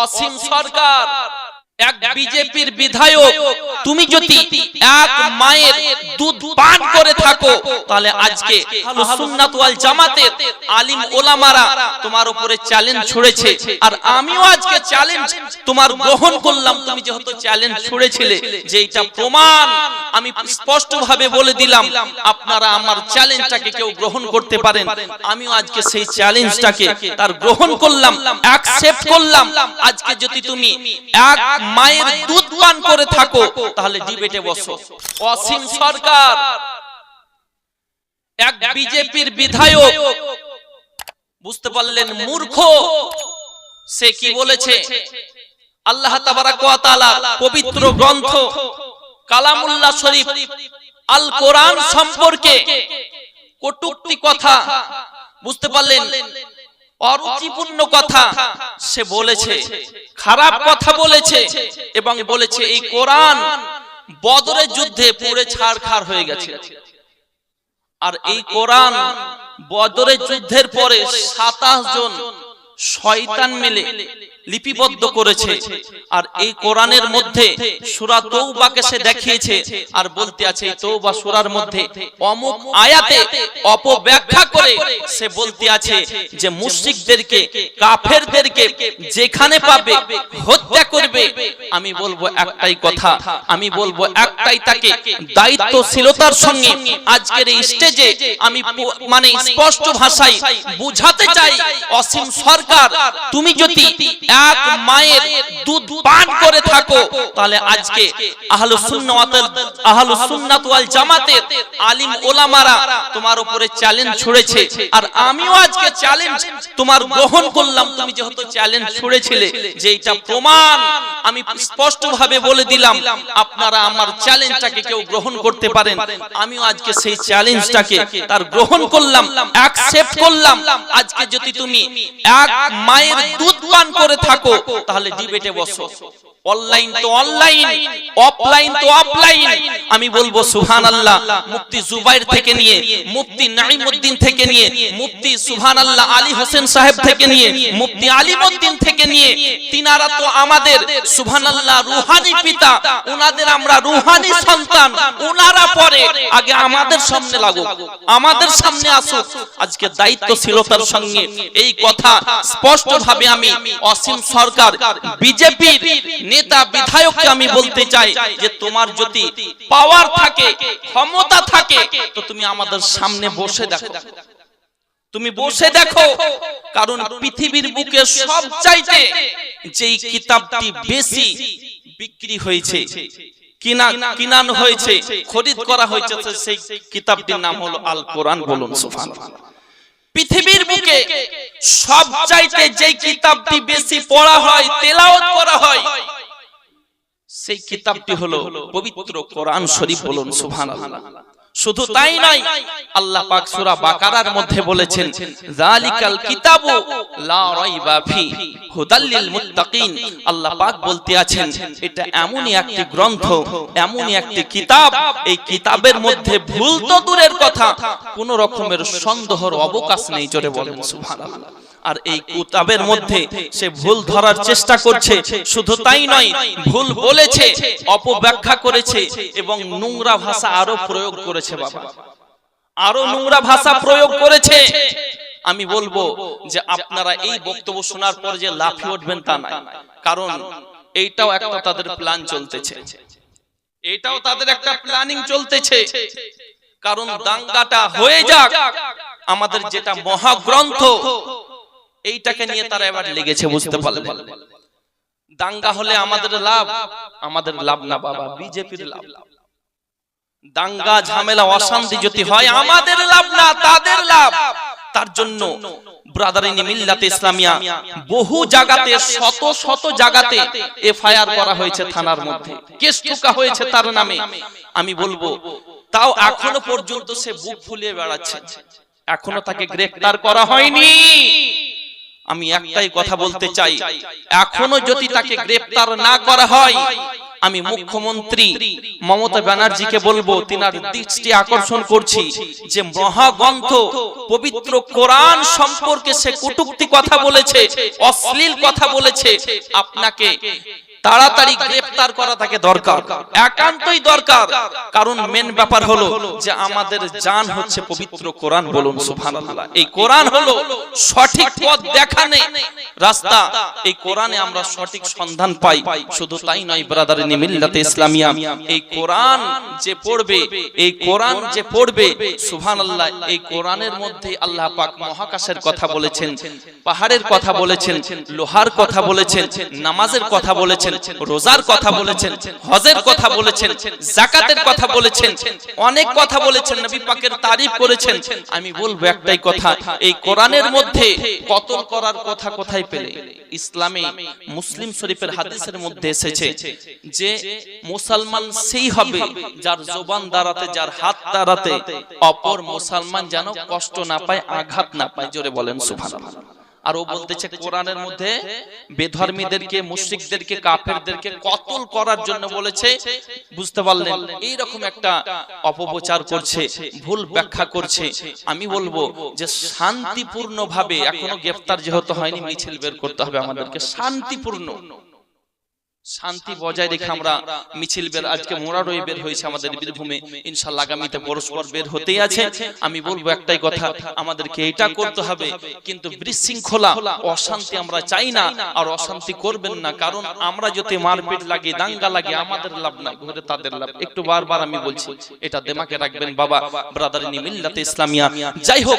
অসীম সরকার। এক বিজেপির বিধায়ক তুমি যদি এক মায়ের দুধ পান করে থাকো তাহলে আজকে সুন্নাত ওয়াল জামাতের আলিম ওলামারা তোমার উপরে চ্যালেঞ্জ ছুড়েছে। আর আমিও আজকে চ্যালেঞ্জ তোমার গ্রহণ করলাম তুমি যেহেতু চ্যালেঞ্জ ছুড়েছিলে যে এটা প্রমাণ আমি স্পষ্ট ভাবে বলে দিলাম আপনারা আমার চ্যালেঞ্জটাকে কেউ গ্রহণ করতে পারেন। আমিও আজকে সেই চ্যালেঞ্জটাকে তার গ্রহণ করলাম অ্যাকসেপ্ট করলাম। আজকে যদি তুমি এক মায়ের দুধ পান করে থাকো, তাহলে ডিবেটে বসো। অসীম সরকার, এক বিজেপির বিধায়ক, বুঝতে পারলেন মূর্খ, সে কি বলেছে? আল্লাহ তাআলা পবিত্র গ্রন্থ কালামুল্লাহ শরীফ আল কোরআন সম্পর্কে কটুক্তি কথা, বুঝতে পারলেন অরুচিপূর্ণ কথা সে বলেছে খারাপ কথা বলেছে এবং বলেছে এই কোরআন বদরের যুদ্ধে পুড়ে ছাড়খার হয়ে গেছে। আর এই কোরআন বদরের যুদ্ধের পরে সাতাশ জন শয়তান মিলে লিপিবদ্ধ করেছে। আর এই কোরআনের মধ্যে সূরা তৌবাকে সে দেখিয়েছে আর বলতে আছে এই তৌবা সূরার মধ্যে অমুক আয়াতে অপব্যাখ্যা করে সে বলতে আছে যে মুশরিকদেরকে কাফেরদেরকে যেখানে পাবে হত্যা করবে। আমি বলব একটাই কথা। আমি বলব একটাই তাকে দায়িত্বশীলতার সঙ্গে আজকের এই স্টেজে আমি মানে স্পষ্ট ভাষায় বুঝাতে চাই অসীম সরকার তুমি যদি এক মায়ের দুধ পান করে থাকো, তাহলে আজকে সুন্নাতের আহলুস সুন্নাত ওয়াল জামাতের আলিম ওলামারা তোমার উপরে চ্যালেঞ্জ ছুড়েছে। আর আমিও আজকে চ্যালেঞ্জ তোমার গ্রহণ করলাম। তুমি যেহেতু চ্যালেঞ্জ ছুড়েছিলে, যে এটা প্রমাণ, আমি স্পষ্ট ভাবে বলে দিলাম, আপনারা আমার চ্যালেঞ্জটাকে কেউ গ্রহণ করতে পারেন। আমিও আজকে সেই চ্যালেঞ্জটাকে তার গ্রহণ করলাম অ্যাকসেপ্ট করলাম। আজকে যদি তুমি এক মায়ের দুধ পান করে থাকো তাহলে ডিবেটে বসো। অনলাইন তো অনলাইন অফলাইন তো অফলাইন আমি বলব সুহান আল্লাহ মুফতি জুবাইর থেকে নিয়ে, মুফতি নাইমুদ্দিন থেকে নিয়ে, মুফতি সুহান আল্লাহ আলী হোসেন সাহেব থেকে নিয়ে, মুফতি আলিমুদ্দিন থেকে নিয়ে, তিনারা তো আমাদের সুহান আল্লাহ রুহানি পিতা। ওনাদের আমরা রুহানি সন্তান। ওনারা পরে, আগে আমাদের সামনে লাগুক। আমাদের সামনে আসুক। আজকে দায়িত্বশীলতার সঙ্গে। এই কথা স্পষ্ট ভাবে আমি অসীম সরকার, বিজেপির নেতা বিধায়ককে আমি বলতে চাই। যে তোমার যদি পাওয়ার থাকে, ক্ষমতা থাকে, তো তুমি আমাদের সামনে বসে দেখো। তুমি বসে দেখো, কারণ পৃথিবীর বুকে সব চাইতে যেই কিতাবটি বেশি বিক্রি হয়েছে, কিনা কিনানো হয়েছে, খরিদ করা হয়েছে সেই কিতাবটির নাম হলো আল কোরআন বলুন পৃথিবীর বুকে সব চাইতে যে কিতাবটি বেশি পড়া হয়, তেলাওয়াত করা হয় সেই কিতাবটি হলো পবিত্র কোরআন শরীফ বলুন, সুবহানাল্লাহ। শুধু তাই নয়, আল্লাহ পাক সূরা বাকারার মধ্যে বলেছেন জালিকাল কিতাবু লা রাইবা ফি, হুদাল লিল মুত্তাকিন। আল্লাহ পাক বলতে আছেন, এটা এমনই একটি গ্রন্থ, এমনই একটি কিতাব। এই কিতাবের মধ্যে ভুল তো দূরের কথা, কোন রকমের সন্দেহর অবকাশ নেই জোরে বলেন, সুবহানাল্লাহ। আর এই কিতাবের মধ্যে সে ভুল ধরার চেষ্টা করছে শুধু তাই নয় ভুল বলেছে অপব্যাখ্যা করেছে এবং নোংরা ভাষা আরও প্রয়োগ করেছে বাবা। আরও নোংরা ভাষা প্রয়োগ করেছে। আমি বলব যে আপনারা এই বক্তব্য শোনার পর যে লাফিয়ে উঠবেন তা নাই কারণ এইটাও একটা তাদের প্ল্যান চলতেছে। এটাও তাদের একটা প্ল্যানিং চলতেছে। কারণ দাঙ্গাটা হয়ে যাক আমাদের যেটা মহাগ্রন্থ এইটাকে নিয়ে তারা এবার লেগেছে বুঝতে পারলেন। দাঙ্গা হলে আমাদের লাভ আমাদের লাভ না বাবা বিজেপির লাভ। দাঙ্গা ঝামেলা অশান্তি যদি হয় আমাদের লাভ না তাদের লাভ। তার জন্য ব্রাদারিনী মিল্লাতে ইসলামিয়া বহু জায়গাতে শত শত জায়গাতে এফআইআর করা হয়েছে থানার মধ্যে। কেস ঠোকা হয়েছে তার নামে। আমি বলব তাও এখনও পর্যন্ত সে বুক ফুলিয়ে বেড়াচ্ছে। এখনও তাকে গ্রেফতার করা হয়নি আমি একটাই কথা বলতে চাই। এখনও যদি তাকে গ্রেপ্তার না করা হয় আমি মুখ্যমন্ত্রী মমতা ব্যানার্জিকে বলব তিনার দৃষ্টি আকর্ষণ করছি যে মহাগ্রন্থ পবিত্র কোরআন সম্পর্কে সে কটুক্তি কথা বলেছে অশ্লীল কথা বলেছে। আপনাকে তাড়াতাড়ি গ্রেফতার করা তাকে দরকার। একান্তই দরকার। কারণ মেন ব্যাপার হলো যে আমাদের জান হচ্ছে পবিত্র কোরআন বলুন, সুবহানাল্লাহ। এই কোরআন হলো সঠিক পথ দেখানে রাস্তা। এই কোরআনে আমরা সঠিক সন্ধান পাই। শুধু তাই নয় ব্রাদারিনী মিল্লাতে ইসলামিয়া। এই কোরআন যে পড়বে, এই কোরআন যে পড়বে, সুবহানাল্লাহ, এই কোরআনের মধ্যে আল্লাহ পাক মহাকাশের কথা বলেছেন, পাহাড়ের কথা বলেছেন, লোহার কথা বলেছেন, নামাজের কথা বলেছেন রোজার কথা বলেছেন, হজের কথা বলেছেন, জাকাতের কথা বলেছেন, অনেক কথা বলেছেন, নবী পাকের তারিফ করেছেন। আমি বলব একটাই কথা, এই কোরআনের মধ্যে কতল করার কথা কোথায় পেলে? ইসলামে মুসলিম শরীফের হাদিসের মধ্যে এসেছে যে মুসলমান সেই হবে যার জবান দাঁড়াতে, যার হাত দাঁড়াতে অপর মুসলমান যেন কষ্ট না পায়, আঘাত না পায়। জোরে বলেন, সুবহানাল্লাহ। আর ও বলতেছে কোরআনের মধ্যে বেধর্মীদেরকে মুশরিকদেরকে কাফেরদেরকে কতল করার জন্য বলেছে? বুঝতে পারলেন? এই রকম একটা অপপ্রচার করছে ভুল ব্যাখ্যা করছে। আমি বলব যে শান্তিপূর্ণ ভাবে এখনও গ্রেফতার যেহেতু হয়নি মিছিল বের করতে হবে আমাদেরকে। শান্তিপূর্ণ। শান্তি বজায় রেখে আমরা মিছিল বের আজকে মোরারই বের হয়েছে আমাদের বীরভূমে ইনশাল্লাহ আগামীতে পরস্পর বের হতেই আছে। আমি বলব একটাই কথা আমাদেরকে এটা করতে হবে কিন্তু বিশৃঙ্খলা অশান্তি আমরা চাই না আর অশান্তি করবেন না কারণ আমরা যদি মারপিট লাগে দাঙ্গা লাগে আমাদের লাভ নাই ঘুরে তাদের লাভ একটু বারবার আমি বলছি এটা দেমাকে রাখবেন বাবা ব্রাদারিনী মিল্লাতে ইসলামিয়া। যাই হোক